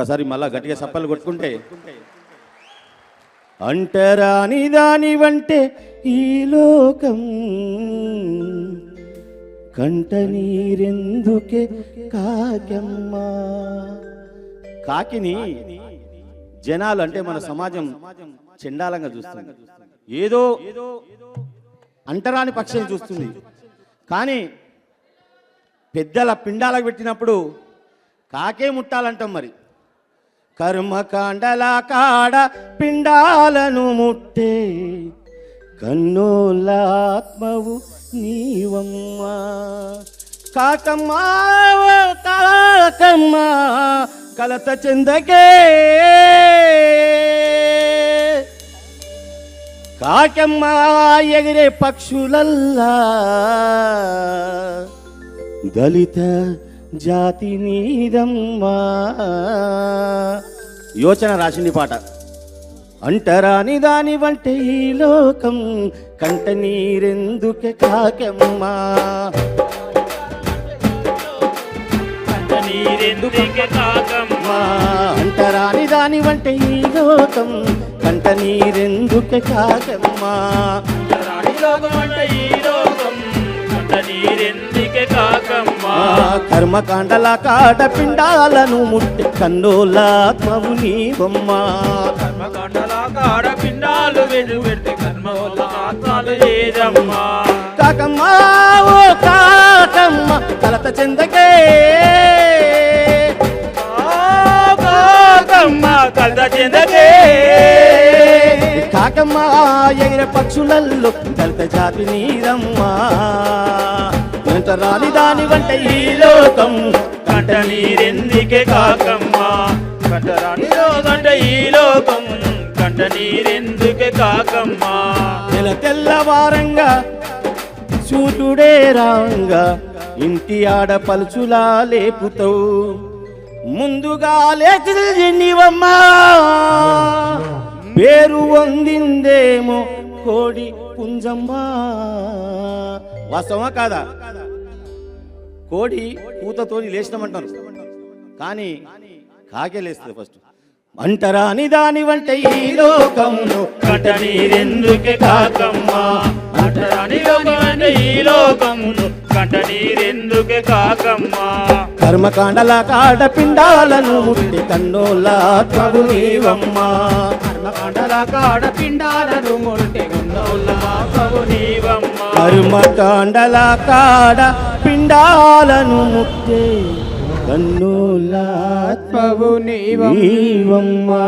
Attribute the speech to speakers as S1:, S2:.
S1: ఒక్కసారి మళ్ళా గట్టిగా సప్పలు కొట్టుకుంటే. అంటరాని దానివంటే ఈ లోకం. కంట నీరెందుకే కాకమ్మ? కాకిని జనాలు అంటే మన సమాజం చెండాలంగా చూస్తుంది. ఏదో అంటరాని పక్షం చూస్తుంది. కానీ పెద్దల పిండాలకు పెట్టినప్పుడు కాకే ముట్టాలంటాం మరి. కర్మకాండల కాడ పిండాలను ముట్టే. కన్నులాత్మవు నీవమ్మా. కాకమ్మా కాకమ్మా కలత చెందకే. కాకమ్మ ఎగిరే పక్షులల్లా. దళిత జాతి నీదమ్మా. యోచన రాసింది పాట. అంటరాని దాని వంటే ఈ లోకం కంట నీరెందుకే కాకమ్మా. అంటరాని దాని వంటే ఈ లోకం కంట నీరెందుకే కాకమ్మా.
S2: ఈ లోకం కంట నీరెందుకే కాకమ్మ.
S1: కర్మకాండల కాడ పిండాలను ముట్టి కన్నులాత్మవు నీవమ్మా
S2: కర్మకాండల కాడ పిండాలు వెను పెడితే కర్మ వల్ల ఆత్మాలు ఏదమ్మా
S1: కాకమ్మ ఓ కాకమ్మ కలత చెందకే.
S2: కాకమ్మ కలత చెందకే.
S1: కాకమ్మ ఎగిర పక్షులల్లో దళిత జాతి నీరమ్మా. రాని దాని వంట ఈ లోకం.
S2: కంట నీరెందుకే కాకమ్మా? కంట రాని లోకం ఈ లోకం. కంట నీరెందుకే కాకమ్మా?
S1: నెల తెల్లవారంగా సూర్యుడే రాంగా ఇంటి ఆడ పలుచులా లేపుతావు ముందుగా లేచి పేరు వందిందేమో కోడి పుంజమ్మా. వాస్తవమా కాదా? కోడి కూతతోని లేచినామంటారు. కానీ కాకే లేస్తుంది ఫస్ట్. అంటరాని దాని వంట ఈ లోకంలో
S2: కంట కాకమ్మా? అంటరాని దాని రాణి లోకం ఈ లోకమును కంట కాకమ్మా?
S1: కర్మకాండల కాడపిండాలను ముట్టి కన్నోళ్ళ ప్రభు నీవమ్మా.
S2: కర్మకాండల కాడపిండాలను ముట్టి గుండోళ్ళ మాకవు
S1: కర్మకాండల కాడ పిండాలను ముక్తే
S2: కన్నులాత్మవు
S1: నీవమ్మా.